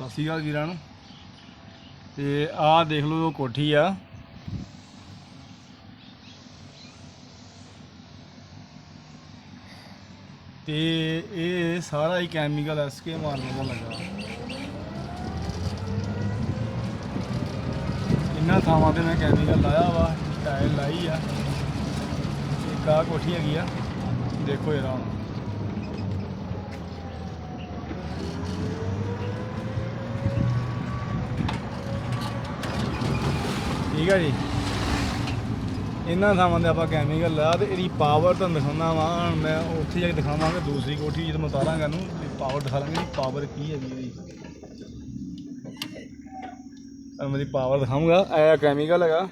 ਸਤਿ ਸ਼੍ਰੀ ਅਕਾਲ ਵੀਰਾਂ ਨੂੰ। ਤੇ ਆਹ ਦੇਖ ਲਓ ਉਹ ਕੋਠੀ ਆ। ਤੇ ਇਹ ਸਾਰਾ ਹੀ ਕੈਮੀਕਲ ਐਸਕੇ ਮਾਰਨ ਦਾ ਲੱਗਾ। ਇੰਨਾ ਥਾਵਾਂ ਤੇ ਮੈਂ ਕੈਮੀਕਲ ਲਾਇਆ ਵਾ, ਟਾਇਲ ਲਾਈ ਆ। ਇੱਕ ਆਹ ਕੋਠੀ ਹੈਗੀ ਆ। ਦੇਖੋ ਇਹਦਾ ਹੁਣ ਠੀਕ ਹੈ ਜੀ। ਇਹਨਾਂ ਥਾਵਾਂ ਤੇ ਆਪਾਂ ਕੈਮੀਕਲ ਲਾ ਤੇ ਇਹਦੀ ਪਾਵਰ ਤੁਹਾਨੂੰ ਦਿਖਾਉਣਾ ਵਾ ਮੈਂ ਉੱਥੇ ਜਾ ਕੇ ਦਿਖਾਵਾਂਗਾ ਦੂਸਰੀ ਕੋਠੀ ਜਦੋਂ ਮੈਂ ਉਤਾਰਾਂਗਾ ਨੂੰ ਪਾਵਰ ਦਿਖਾ ਲਾਂਗੇ ਇਹਦੀ ਪਾਵਰ ਕੀ ਹੈਗੀ ਇਹਦੀ। ਤੁਹਾਨੂੰ ਮੈਂ ਇਹਦੀ ਪਾਵਰ ਦਿਖਾਊਂਗਾ ਇਹ ਕੈਮੀਕਲ ਹੈਗਾ।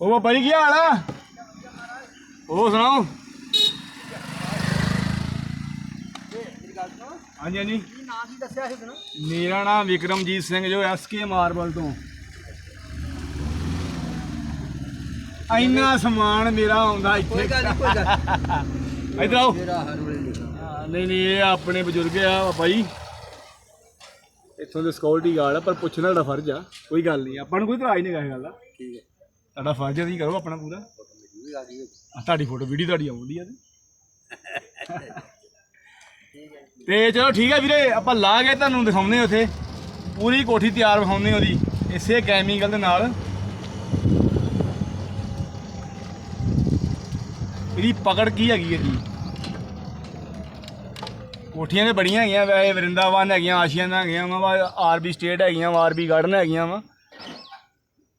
ਉਹ ਬਾਬਾ ਜੀ ਕੀ ਹਾਲ ਆ? ਉਹ ਸੁਣਾਓ? ਹਾਂਜੀ ਹਾਂਜੀ। ਕੀ ਨਾਂ ਕੀ ਦੱਸਿਆ ਸੀ ਤੈਨੂੰ? ਮੇਰਾ ਨਾਮ ਵਿਕਰਮਜੀਤ ਸਿੰਘ ਜੋ ਐਸਕੇ ਮਾਰਬਲ ਤੋਂ। ਇੰਨਾ ਸਮਾਨ ਮੇਰਾ ਆਉਂਦਾ ਇੱਥੇ। ਕੋਈ ਗੱਲ ਨਹੀਂ ਕੋਈ ਗੱਲ ਇੱਧਰ ਆਓ। ਮੇਰਾ ਹਰੂਲੇ ਲਿਖਾ ਹਾਂ, ਨਹੀਂ ਨਹੀਂ ਇਹ ਆਪਣੇ ਬਜ਼ੁਰਗ ਆ ਜੀ ਇੱਥੋਂ ਦੇ ਸਿਕਿਉਰਿਟੀ ਗਾਰਡ ਆ ਪਰ ਪੁੱਛਣਾ ਤੁਹਾਡਾ ਫਰਜ਼ ਆ। ਕੋਈ ਗੱਲ ਨਹੀਂ ਆਪਾਂ ਨੂੰ ਕੋਈ ਇਤਰਾਜ਼ ਨਹੀਂ ਗੱਲ ਦਾ। ਠੀਕ ਹੈ। ਤੁਹਾਡਾ ਫਰਜ਼ ਤੁਸੀਂ ਕਰੋ ਆਪਣਾ ਪੂਰਾ। ਤੁਹਾਡੀ ਫੋਟੋ ਵੀਡੀਓ ਤੁਹਾਡੀ ਆਉਂਦੀ ਆ ਤੇ। ਤੇ ਚਲੋ ਠੀਕ ਆ ਵੀਰੇ ਆਪਾਂ ਲਾ ਕੇ ਤੁਹਾਨੂੰ ਦਿਖਾਉਂਦੇ ਉੱਥੇ। ਪੂਰੀ ਕੋਠੀ ਤਿਆਰ ਵਿਖਾਉਂਦੇ ਉਹਦੀ ਇਸੇ ਕੈਮੀਕਲ ਦੇ ਨਾਲ। ਇਹਦੀ ਪਕੜ ਕੀ ਹੈਗੀ ਹੈ ਜੀ? ਕੋਠੀਆਂ ਤੇ ਬੜੀਆਂ ਹੈਗੀਆਂ, ਵੈਸੇ ਵਰਿੰਦਾਵਨ ਹੈਗੀਆਂ ਆਸ਼ੀਆਨ ਹੈਗੀਆਂ ਵਾ ਆਰਬੀ ਸਟੇਟ ਹੈਗੀਆਂ ਵਾ, ਆਰਬੀ ਗਾਰਡਨ ਹੈਗੀਆਂ ਵਾ।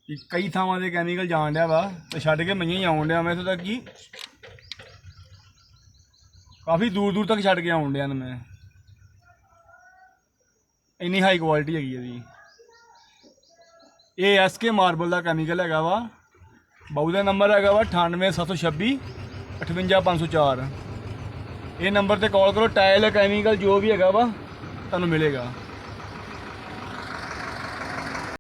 ਕਿ ਕਈ ਥਾਵਾਂ ਤੇ ਕੈਮੀਕਲ ਜਾਣ ਡਿਆ ਵਾ, ਤੇ ਛੱਡ ਕੇ ਮਈਆਂ ਹੀ ਆਉਣ ਡਿਆ ਮੈਂ ਇੱਥੋਂ ਤੱਕ ਕਿ? ਕਾਫੀ ਦੂਰ ਦੂਰ ਤੱਕ ਛੱਡ ਕੇ ਆਉਣ ਡਿਆ ਨੇ ਮੈਂ। ਇੰਨੀ ਹਾਈ ਕੁਆਲਿਟੀ ਹੈਗੀ ਹੈ ਜੀ ਇਹ ਐਸਕੇ ਮਾਰਬਲ ਦਾ ਕੈਮੀਕਲ ਹੈਗਾ ਵਾ। ਬਾਊ ਦਾ ਨੰਬਰ ਹੈਗਾ ਵਾ 98726 58504 ਇਹ ਨੰਬਰ ਤੇ ਕਾਲ ਕਰੋ ਟਾਇਲ ਕੈਮੀਕਲ ਜੋ ਵੀ ਹੈਗਾ ਵਾ ਤੁਹਾਨੂੰ ਮਿਲੇਗਾ